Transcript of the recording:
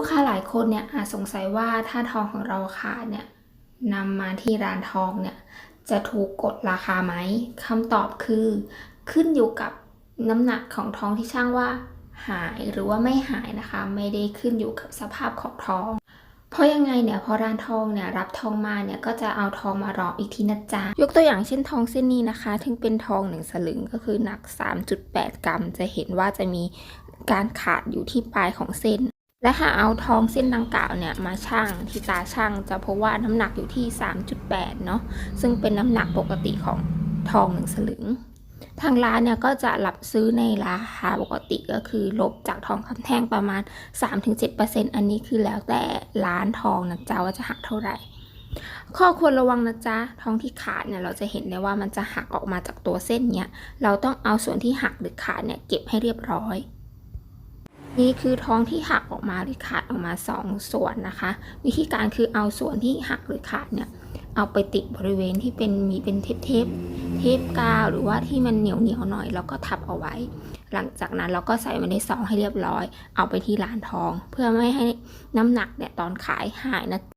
ูกค้าหลายคนเนี่ยอาจสงสัยว่าถ้าทองของเราขาดเนี่ยนำมาที่ร้านทองเนี่ยจะถูกกดราคาไหมคำตอบคือขึ้นอยู่กับน้ำหนักของทองที่ช่างว่าหายหรือว่าไม่หายนะคะ ไม่ได้ขึ้นอยู่กับสภาพของทอง เพราะยังไงเนี่ยพอร้านทองเนี่ยรับทองมาเนี่ยก็จะเอาทองมารออีกทีนะจ๊ะยกตัวอย่างเช่นทองเส้นนี้นะคะถึงเป็นทองหนึ่งสลึงก็คือหนัก 3.8 กรัม จะเห็นว่าจะมีการขาดอยู่ที่ปลายของเส้น และหากเอาทองเส้นดังกล่าวเนี่ยมาชั่งที่ตาช่างจะพบว่าน้ำหนักอยู่ที่ 3.8 เนาะซึ่งเป็นน้ำหนักปกติของทองหนึ่งสลึง ทางร้านเนี่ยก็จะรับซื้อในราคาปกติก็คือลบจากทองคำแท่งประมาณ 3-7%อันนี้คือแล้วแต่ร้านทองนะจ๊ะว่าจะหักเท่าไหร่ ข้อควรระวังนะจ๊ะทองที่ขาดเนี่ยเราจะเห็นได้ว่ามันจะหักออกมาจากตัวเส้นเนี้ยเราต้องเอาส่วนที่หักหรือขาดเนี่ยเก็บให้เรียบร้อย นี่คือท้องที่หักออกมาหรือขาดออกมาสองส่วนนะคะ วิธีการคือเอาส่วนที่หักหรือขาดเนี่ยเอาไปติดบริเวณที่เป็นมีเป็นเทปเทปเทปกาวหรือว่าที่มันเหนียวเหนียวหน่อยแล้วก็ทับเอาไว้ หลังจากนั้นเราก็ใส่ไว้ในซองให้เรียบร้อย เอาไปที่ร้านทอง เพื่อไม่ให้น้ำหนักเนี่ยตอนขายหายนะ